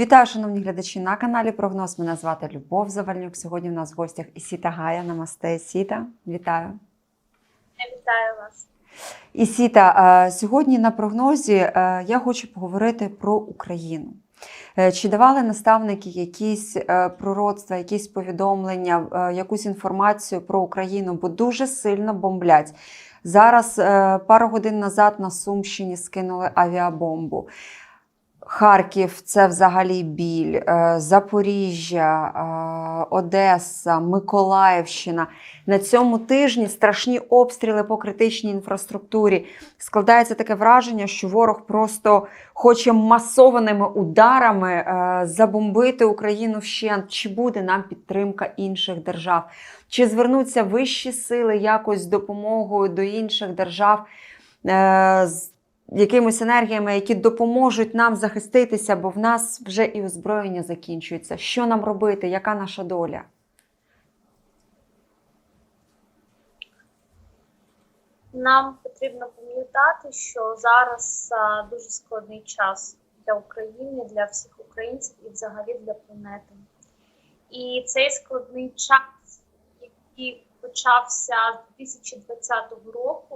Вітаю, шановні глядачі на каналі Прогноз. Мене звати Любов Завальнюк. Сьогодні в нас в гостях Ісіта Гая. Намасте, Ісіта. Вітаю. Вітаю вас. Ісіта, е, сьогодні на прогнозі е, я хочу поговорити про Україну. Е, Чи давали наставники якісь пророцтва, якісь повідомлення, якусь інформацію про Україну, бо дуже сильно бомблять. Зараз пару годин назад на Сумщині скинули авіабомбу. Харків це взагалі біль, е, Запоріжжя, е, Одеса, Миколаївщина. На цьому тижні страшні обстріли по критичній інфраструктурі. Складається таке враження, що ворог просто хоче масованими ударами е, забомбити Україну вщент. Чи буде нам підтримка інших держав? Чи звернуться вищі сили якось з допомогою до інших держав? Якимись енергіями, які допоможуть нам захиститися, бо в нас вже і озброєння закінчується. Що нам робити? Яка наша доля? Нам потрібно пам'ятати, що зараз дуже складний час для України, для всіх українців і взагалі для планети. І цей складний час, який почався з 2020 року,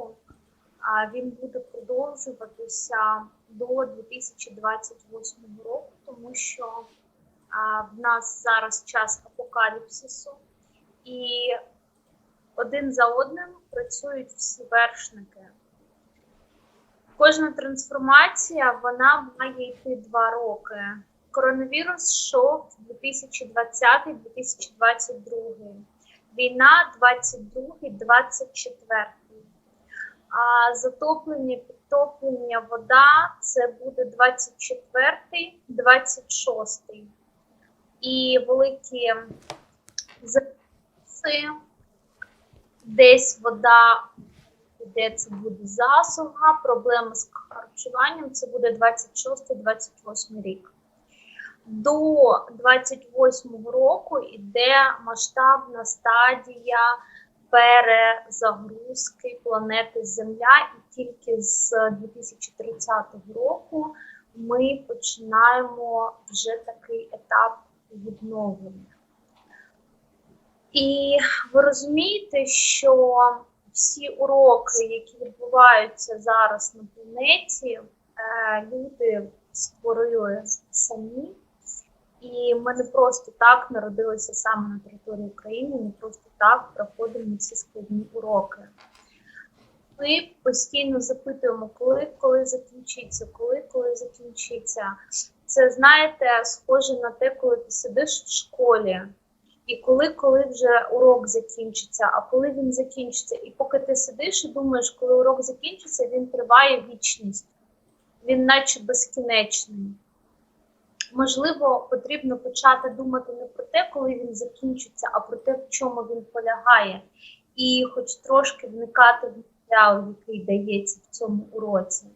він буде продовжуватися до 2028 року, тому що в нас зараз час апокаліпсису, і один за одним працюють всі вершники. Кожна трансформація вона має йти два роки. Коронавірус йшов 2020-2022, війна 22-24. А затоплення, підтоплення, вода це буде 24-26. І великі запаси, десь вода де це буде засуха, проблеми з харчуванням, це буде 26-28 рік. До 28-го року йде масштабна стадія перезагрузки планети Земля, і тільки з 2030 року ми починаємо вже такий етап відновлення. І ви розумієте, що всі уроки, які відбуваються зараз на планеті, е, люди створили самі. І ми не просто так народилися саме на території України, не просто так проходимо ці складні уроки. Ми постійно запитуємо, коли, коли закінчиться, коли, коли закінчиться. Це, знаєте, схоже на те, коли ти сидиш в школі. І коли коли вже урок закінчиться, а коли він закінчиться, і поки ти сидиш і думаєш, коли урок закінчиться, він триває вічність, він наче безкінечний. Можливо, потрібно почати думати не про те, коли він закінчиться, а про те, в чому він полягає, і хоч трошки вникати в матеріал, який дається в цьому уроці.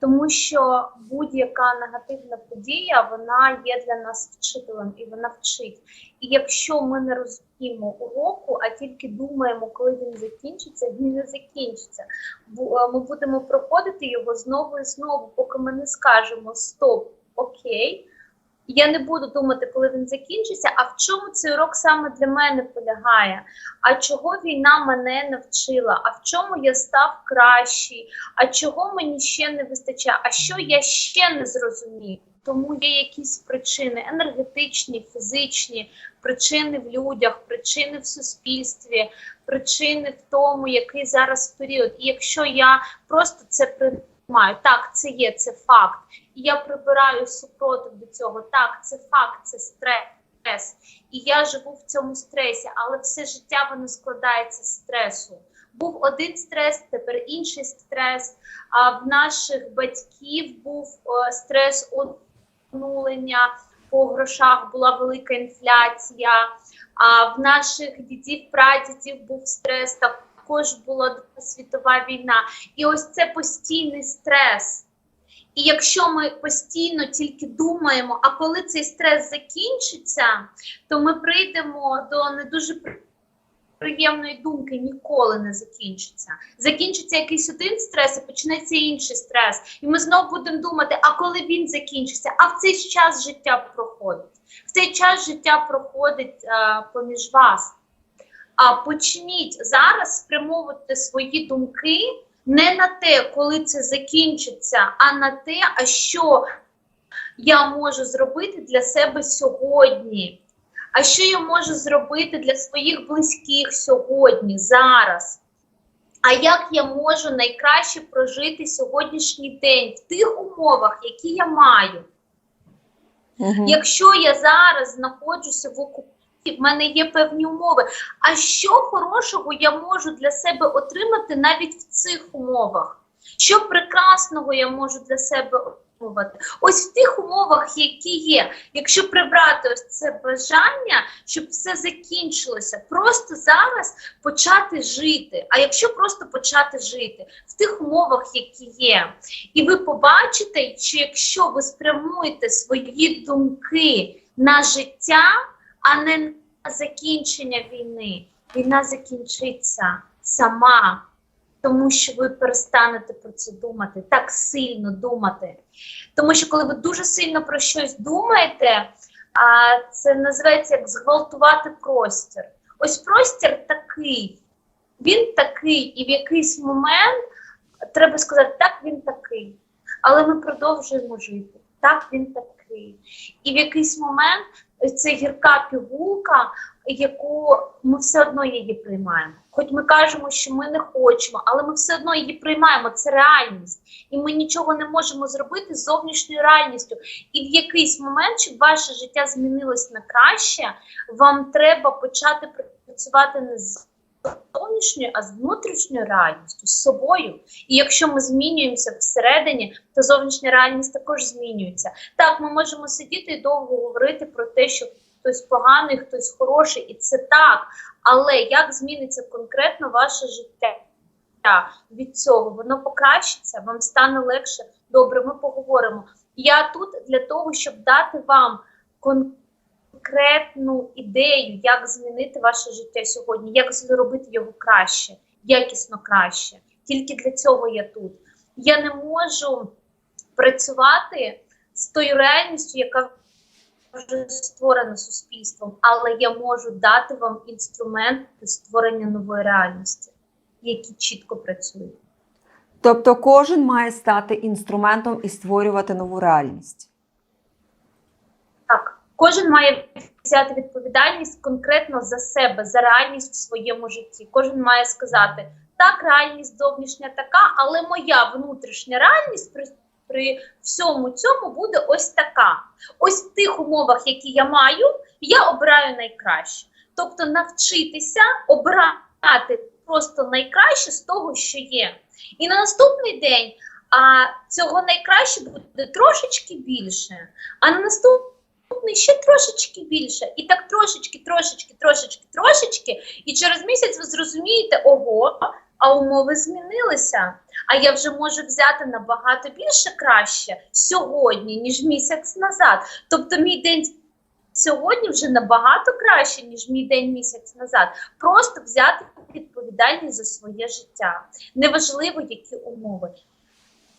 Тому що будь-яка негативна подія вона є для нас вчителем і вона вчить. І якщо ми не розуміємо уроку, а тільки думаємо, коли він закінчиться, він не закінчиться. Е, ми будемо проходити його знову і знову, поки ми не скажемо Стоп, окей. Я не буду думати, коли він закінчиться, а в чому цей урок саме для мене полягає? А чого війна мене навчила? А в чому я став кращий? А чого мені ще не вистачає? А що я ще не зрозумів? Тому є якісь причини енергетичні, фізичні, причини в людях, причини в суспільстві, причини в тому, який зараз період. І якщо я просто це приймаю, так, це є, це факт. І я прибираю супротив до цього. Так, це факт, це стрес. І я живу в цьому стресі, але все життя воно складається з стресу. Був один стрес, тепер інший стрес. А в наших батьків був е, стрес онулення, по грошах була велика інфляція. А в наших дідів, прадідів був стрес, також була Друга світова війна. І ось це постійний стрес. І якщо ми постійно тільки думаємо, а коли цей стрес закінчиться, то ми прийдемо до не дуже неприємної думки ніколи не закінчиться. Закінчиться якийсь один стрес і почнеться інший стрес. І ми знову будемо думати, а коли він закінчиться, а в цей час життя проходить. В цей час життя проходить е, поміж вас. А почніть зараз спрямовувати свої думки не на те, коли це закінчиться, а на те, а що я можу зробити для себе сьогодні. А що я можу зробити для своїх близьких сьогодні, зараз? А як я можу найкраще прожити сьогоднішній день в тих умовах, які я маю? Мгм. Якщо я зараз знаходжуся в окупації, в мене є певні умови. А що хорошого я можу для себе отримати навіть в цих умовах? Що прекрасного я можу для себе отримувати? Ось в тих умовах, які є. Якщо прибрати ось це бажання, щоб все закінчилося, просто зараз почати жити. А якщо просто почати жити в тих умовах, які є, і ви побачите, що якщо ви спрямуєте свої думки на життя, а не на закінчення війни, війна закінчиться сама, тому що ви перестанете про це думати, так сильно думати. Тому що коли ви дуже сильно про щось думаєте, а це називається як зґвалтувати простір. Ось простір такий, він такий, і в якийсь момент треба сказати, так він такий, але ми продовжуємо жити. Так він такий. І в якийсь момент це гірка пігулка, яку ми все одно її приймаємо. Хоч ми кажемо, що ми не хочемо, але ми все одно її приймаємо. Це реальність, і ми нічого не можемо зробити з зовнішньою реальністю. І в якийсь момент, щоб ваше життя змінилось на краще, вам треба почати працювати не з зовнішньою, а з внутрішньою реальністю, з собою. І якщо ми змінюємося всередині, то зовнішня реальність також змінюється. Так, ми можемо сидіти і довго говорити про те, що хтось поганий, хтось хороший, і це так. Але як зміниться конкретно ваше життя від цього? Воно покращиться, вам стане легше. Добре, ми поговоримо. Я тут для того, щоб дати вам конкретну ідею, як змінити ваше життя сьогодні, як зробити його краще, якісно краще. Тільки для цього я тут. Я не можу працювати з тою реальністю, яка вже створена суспільством, але я можу дати вам інструменти створення нової реальності, які чітко працюють. Тобто кожен має стати інструментом і створювати нову реальність. Кожен має взяти відповідальність конкретно за себе, за реальність в своєму житті. Кожен має сказати, так, реальність зовнішня така, але моя внутрішня реальність при, при всьому цьому буде ось така. Ось в тих умовах, які я маю, я обираю найкраще. Тобто навчитися обирати просто найкраще з того, що є. І на наступний день а, цього найкраще буде трошечки більше, а на наступний ще трошечки більше. І так трошечки, трошечки, трошечки, трошечки. І через місяць ви зрозумієте, ого, а умови змінилися. А я вже можу взяти набагато більше краще сьогодні, ніж місяць назад. Тобто мій день сьогодні вже набагато краще, ніж мій день місяць назад. Просто взяти відповідальність за своє життя. Неважливо, які умови.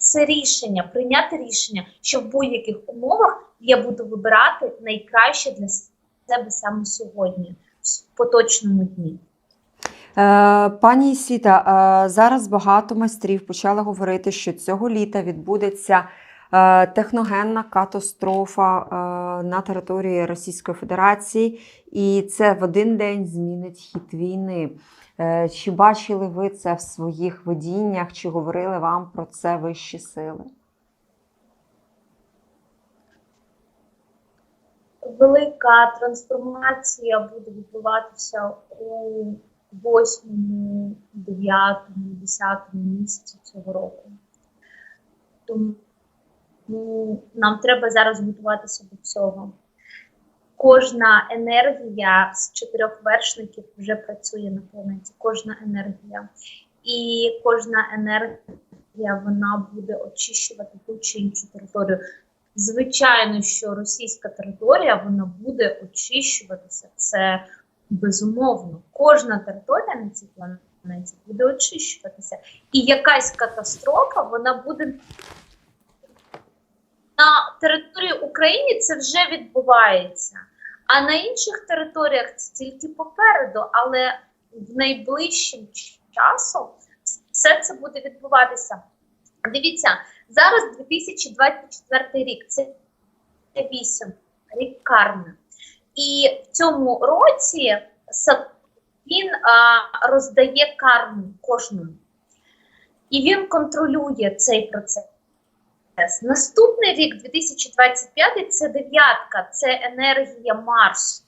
Це рішення, прийняти рішення, що в будь-яких умовах я буду вибирати найкраще для себе саме сьогодні, в поточному дні. Е, Пані Сіта, е, зараз багато майстрів почали говорити, що цього літа відбудеться техногенна катастрофа е, на території Російської Федерації, і це в один день змінить хід війни. Е, Чи бачили ви це в своїх видіннях, чи говорили вам про це вищі сили? Велика трансформація буде відбуватися у восьмому, дев'ятому, десятому місяці цього року. Тому нам треба зараз готуватися до цього. Кожна енергія з чотирьох вершників вже працює на планеті. Кожна енергія. І кожна енергія вона буде очищувати ту чи іншу територію. Звичайно, що російська територія вона буде очищуватися. Це Безумовно, кожна територія на цій планеті буде очищуватися. І якась катастрофа вона буде на території України це вже відбувається. А на інших територіях це тільки попереду, але в найближчим часом все це буде відбуватися. Дивіться, зараз 2024 рік, це 8, рік карми. І в цьому році він а, роздає карму кожному. І він контролює цей процес. Наступний рік, 2025, це дев'ятка, це енергія Марсу.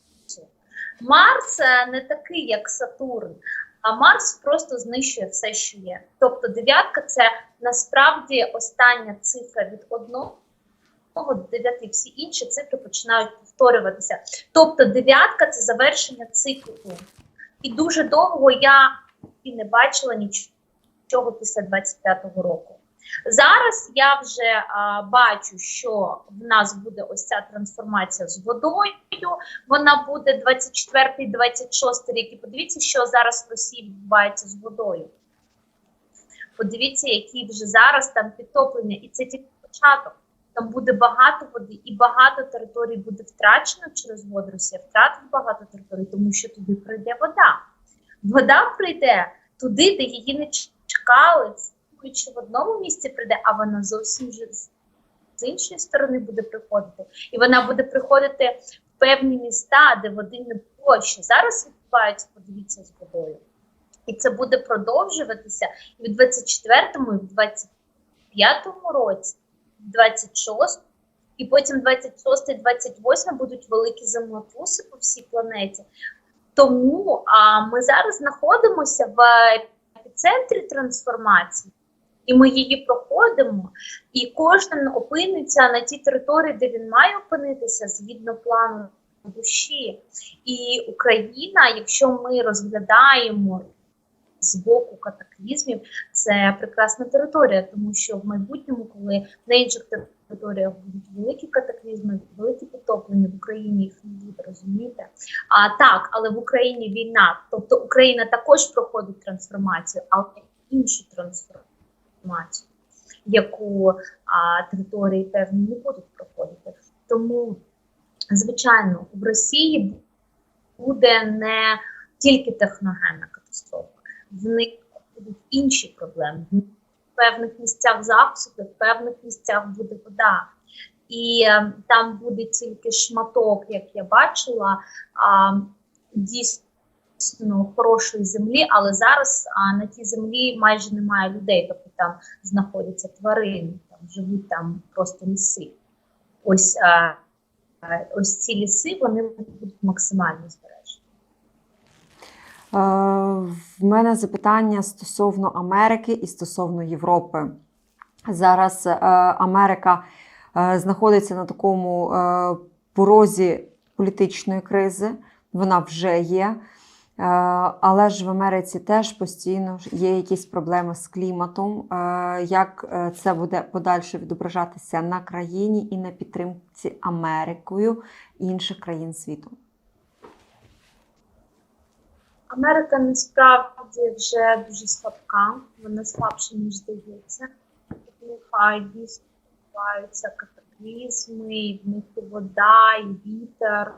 Марс е, не такий, як Сатурн, а Марс просто знищує все, що є. Тобто дев'ятка це насправді остання цифра від одного до дев'яти. Всі інші цифри починають повторюватися. Тобто дев'ятка це завершення циклу. І дуже довго я і не бачила нічого після 25-го року. Зараз я вже а, бачу, що в нас буде ось ця трансформація з водою. Вона буде 24-26 рік. І подивіться, що зараз в Росії відбувається з водою. Подивіться, які вже зараз там підтоплення, і це тільки початок. Там буде багато води, і багато територій буде втрачено через воду. Росія втратить багато територій, тому що туди прийде вода. Вода прийде туди, де її не чекали що в одному місці прийде, а вона зовсім вже з іншої сторони буде приходити. І вона буде приходити в певні міста, де води не було ще. Зараз відбувається, подивіться з водою. І це буде продовжуватися і в 24-му, і в 25-му році, в 26-му, і потім 26 28 будуть великі землетруси по всій планеті. Тому а, ми зараз знаходимося в епіцентрі трансформації. І ми її проходимо, і кожен опиниться на тій території, де він має опинитися згідно плану душі. І Україна, якщо ми розглядаємо з боку катаклізмів, це прекрасна територія, тому що в майбутньому, коли на інших територіях будуть великі катаклізми, великі потоплення в Україні їх не буде розумієте. А так, але в Україні війна, тобто Україна також проходить трансформацію, але іншу трансформацію інформацію, яку а, території певні не будуть проходити. Тому, звичайно, в Росії буде не тільки техногенна катастрофа, в них будуть інші проблеми. В певних місцях засухи, в певних місцях буде вода. І е, там буде тільки шматок, як я бачила, а, дійсно дійсно хорошої землі, але зараз а, на тій землі майже немає людей, тобто там знаходяться тварини, там живуть там просто ліси. Ось а, ось ці ліси вони будуть максимально збережені. В мене запитання стосовно Америки і стосовно Європи. Зараз е, Америка е, знаходиться на такому е, порозі політичної кризи, вона вже є. Е, Але ж в Америці теж постійно є якісь проблеми з кліматом. Е, Як е, це буде подальше відображатися на країні і на підтримці Америкою інших країн світу? Америка насправді вже дуже слабка, вона слабша, ніж здається. Нехай дійсно відбуваються катаклізми, і в них і вода, і вітер.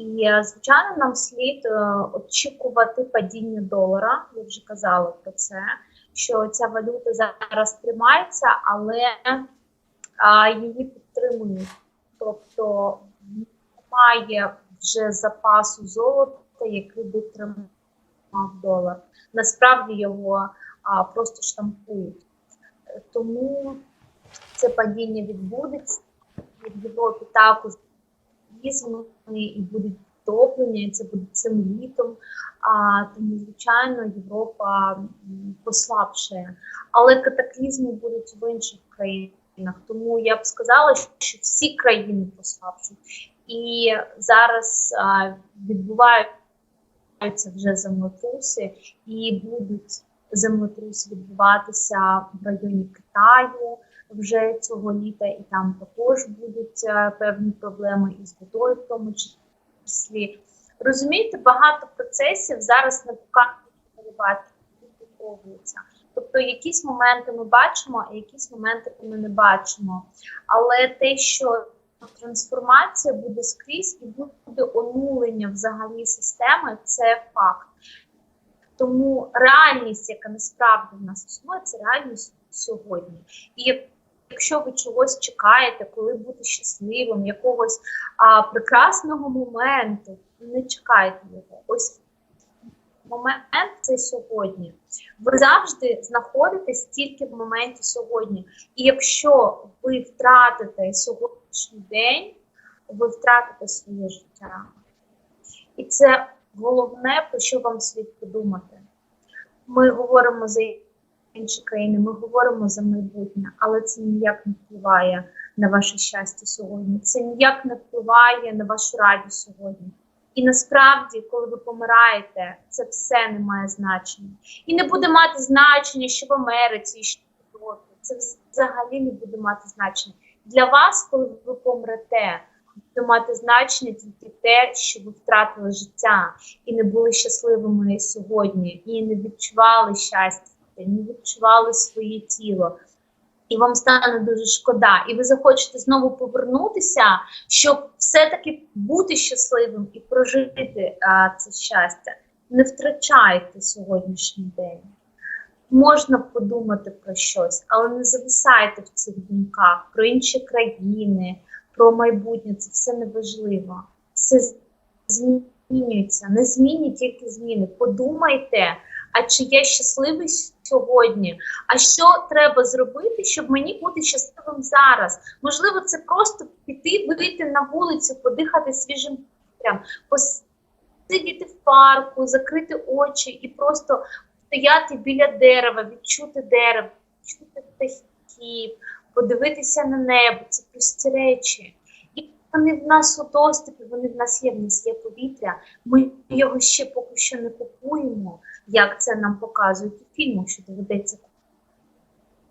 І, е, звичайно, нам слід е, очікувати падіння долара. Я вже казала про це, що ця валюта зараз тримається, але її підтримують. Тобто немає вже запасу золота, який би тримав долар. Насправді його просто штампують. Тому це падіння відбудеться. В Європі також візьми і будуть топлення, і це буде цим літом. А тому, звичайно, Європа послабшає. Але катаклізми будуть в інших країнах. Тому я б сказала, що всі країни послабшують. І зараз а, відбуваються вже землетруси, і будуть землетруси відбуватися в районі Китаю вже цього літа, і там також будуть е, певні проблеми із водою, в тому числі. Розумієте, багато процесів зараз не показуються. Тобто якісь моменти ми бачимо, а якісь моменти ми не бачимо. Але те, що трансформація буде скрізь і буде онулення взагалі системи, це факт. Тому реальність, яка насправді в нас існує, це реальність сьогодні. І якщо ви чогось чекаєте, коли бути щасливим, якогось а, прекрасного моменту, не чекайте його. Ось момент це сьогодні. Ви завжди знаходитесь тільки в моменті сьогодні. І якщо ви втратите сьогоднішній день, ви втратите своє життя. І це головне, про що вам слід подумати. Ми говоримо за інші країни, ми говоримо за майбутнє, але це ніяк не впливає на ваше щастя сьогодні. Це ніяк не впливає на вашу радість сьогодні. І насправді, коли ви помираєте, це все не має значення. І не буде мати значення, що в Америці, що в Європі. Це взагалі не буде мати значення. Для вас, коли ви помрете, буде мати значення тільки те, що ви втратили життя і не були щасливими сьогодні, і не відчували щастя, не відчували своє тіло. І вам стане дуже шкода, і ви захочете знову повернутися, щоб все-таки бути щасливим і прожити а, це щастя. Не втрачайте сьогоднішній день. Можна подумати про щось, але не зависайте в цих думках про інші країни, про майбутнє. Це все неважливо. Все змінюється. Не зміні тільки зміни. Подумайте, а чи я щасливий сьогодні? А що треба зробити, щоб мені бути щасливим зараз? Можливо, це просто піти, вийти на вулицю, подихати свіжим повітрям, посидіти в парку, закрити очі і просто стояти біля дерева, відчути дерево, відчути птахів, подивитися на небо. Це прості речі. Вони в нас у доступі, вони в нас є, в нас є повітря. Ми його ще поки що не купуємо, як це нам показують у фільмах, що доведеться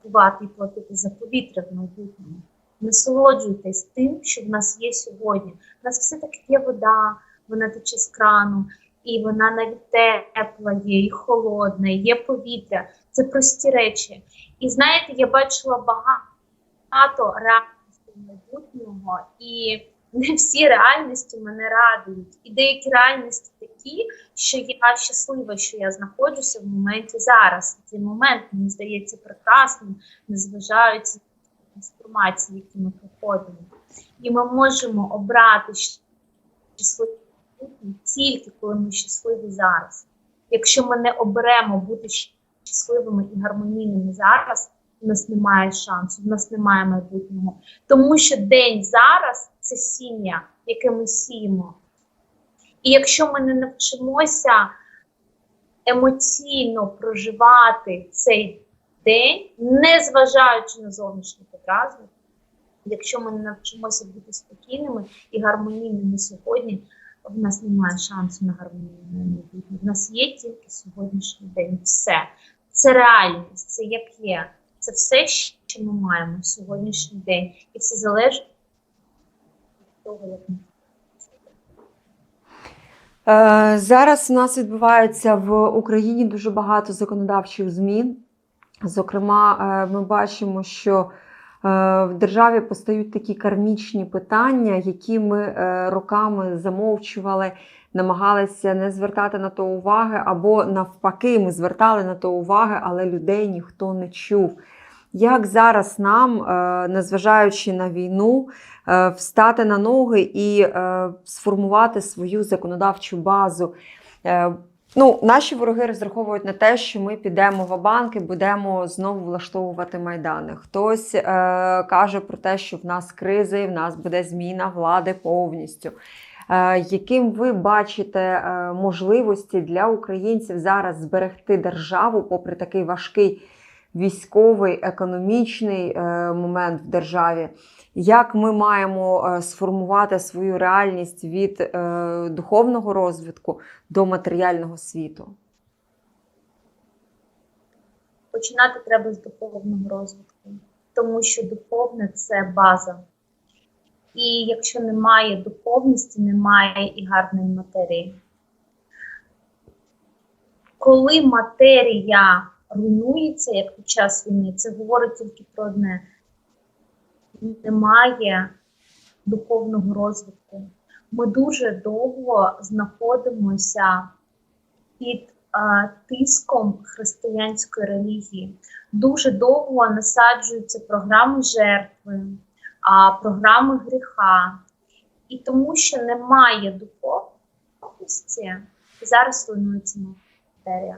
купувати і платити за повітря в майбутньому. Насолоджуйтесь тим, що в нас є сьогодні. У нас все таки є вода, вона тече з крану, і вона навіть тепла є, і холодна, і є повітря. Це прості речі. І знаєте, я бачила багато реальностей майбутнього, і не всі реальності мене радують. І деякі реальності такі, що я щаслива, що я знаходжуся в моменті зараз. Цей момент мені здається прекрасним, незважаючи на трансформації, які ми проходимо. І ми можемо обрати щасливий тільки коли ми щасливі зараз. Якщо ми не оберемо бути щасливими і гармонійними зараз, у нас немає шансу, в нас немає майбутнього. Тому що день зараз це сіння, яке ми сіємо. І якщо ми не навчимося емоційно проживати цей день, не зважаючи на зовнішні подразни, якщо ми не навчимося бути спокійними і гармонійними сьогодні, в нас немає шансу на гармонійне майбутнє. В нас є тільки сьогоднішній день. Все. Це реальність, це як є. Це все, що ми маємо сьогоднішній день. І все залежить від того, як ми. Е, Зараз у нас відбувається в Україні дуже багато законодавчих змін. Зокрема, е, ми бачимо, що е, в державі постають такі кармічні питання, які ми роками замовчували, намагалися не звертати на то уваги, або навпаки, ми звертали на то уваги, але людей ніхто не чув. Як зараз нам, е, незважаючи на війну, е, встати на ноги і е, сформувати свою законодавчу базу? Ну, наші вороги розраховують на те, що ми підемо в банки, будемо знову влаштовувати майдани. Хтось е, каже про те, що в нас кризи, в нас буде зміна влади повністю. Е, яким ви бачите е, можливості для українців зараз зберегти державу, попри такий важкий військовий економічний е, момент в державі? Як ми маємо е, сформувати свою реальність від е, духовного розвитку до матеріального світу? Починати треба з духовного розвитку, тому що духовне це база. І якщо немає духовності, немає і гарної матерії. Коли матерія руйнується, як під час війни, це говорить тільки про одне: немає духовного розвитку. Ми дуже довго знаходимося під е, тиском християнської релігії. Дуже довго насаджуються програми жертви, а програми гріха. І тому, що немає духовності, зараз руйнується матерія.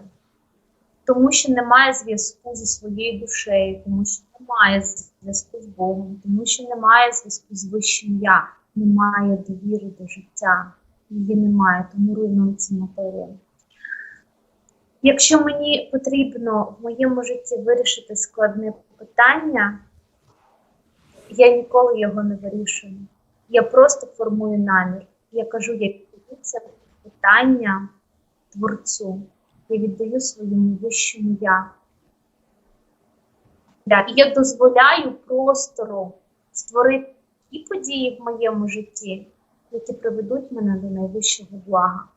Тому що немає зв'язку зі своєю душею, тому що немає зв'язку з Богом, тому що немає зв'язку з вищим я, немає довіри до життя, її немає, тому руйнується матерія. Якщо мені потрібно в моєму житті вирішити складне питання, я ніколи його не вирішую. Я просто формую намір. Я кажу, я віддаю це питання творцю. Я віддаю своєму вищому я. І я дозволяю простору створити ті події в моєму житті, які приведуть мене до найвищого блага.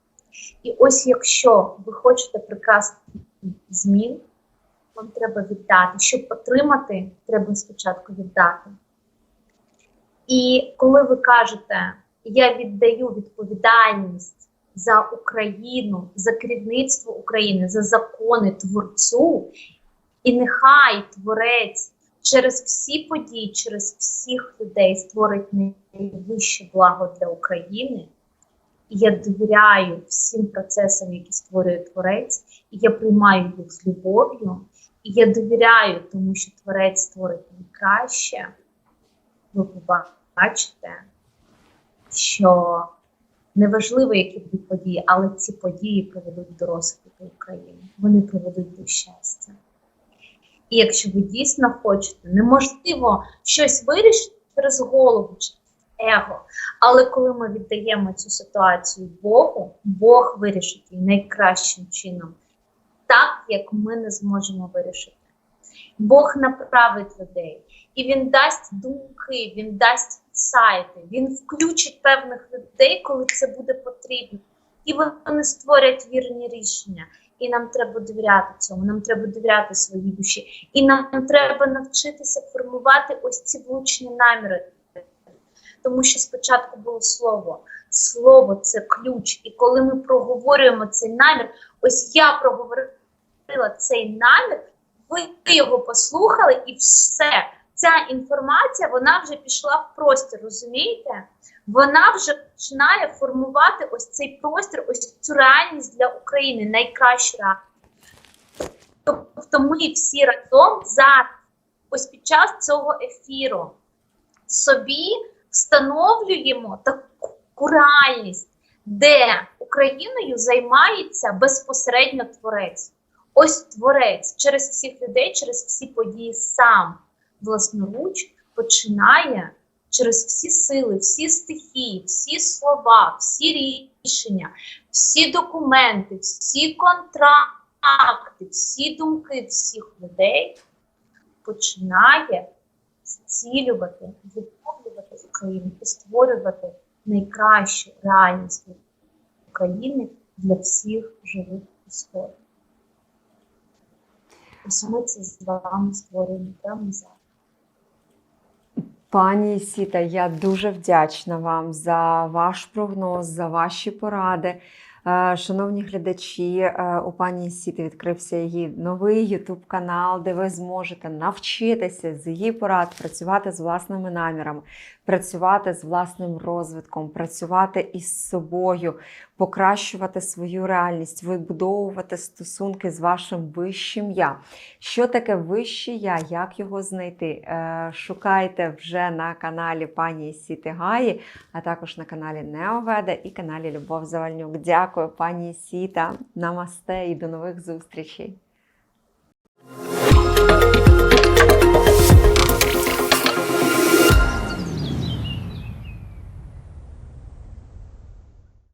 І ось якщо ви хочете прекрасних змін, вам треба віддати. Щоб отримати, треба спочатку віддати. І коли ви кажете, я віддаю відповідальність за Україну, за керівництво України, за закони творцю, і нехай творець через всі події, через всіх людей створить найвище благо для України. І я довіряю всім процесам, які створює творець, і я приймаю їх з любов'ю, і я довіряю, тому що творець створить найкраще. Ви побачите, що неважливо, які будуть події, але ці події приведуть до розквіту України. Вони приведуть до щастя. І якщо ви дійсно хочете, неможливо щось вирішити через голову чи его. Але коли ми віддаємо цю ситуацію Богу, Бог вирішить її найкращим чином, так як ми не зможемо вирішити. Бог направить людей, і Він дасть думки, Він дасть сайти, Він включить певних людей, коли це буде потрібно. І вони створять вірні рішення. І нам треба довіряти цьому, нам треба довіряти своїй душі. І нам треба навчитися формувати ось ці влучні наміри. Тому що спочатку було слово. Слово це ключ. І коли ми проговорюємо цей намір, ось я проговорила цей намір, ви його послухали, і все. Ця інформація вона вже пішла в простір, розумієте? Вона вже починає формувати ось цей простір, ось цю реальність для України, реальність. Тобто ми всі разом зараз, ось під час цього ефіру, собі встановлюємо таку реальність, де Україною займається безпосередньо творець. Ось творець через всіх людей, через всі події сам власноруч починає через всі сили, всі стихії, всі слова, всі рішення, всі документи, всі контракти, всі думки всіх людей починає зцілювати, відновлювати Україну і створювати найкращу реальність України для всіх живих істот. Ось ми це з вами створюємо прямо зараз. Пані Сіта, я дуже вдячна вам за ваш прогноз, за ваші поради. Шановні глядачі, у пані Сіти відкрився її новий YouTube канал, де ви зможете навчитися з її порад працювати з власними намірами, працювати з власним розвитком, працювати із собою, покращувати свою реальність, вибудовувати стосунки з вашим вищим я. Що таке вище я? Як його знайти? Е, Шукайте вже на каналі пані Сіти Гаї, а також на каналі Неоведа і каналі Любов Завальнюк. Дякую, пані Сіта. Намасте і до нових зустрічей.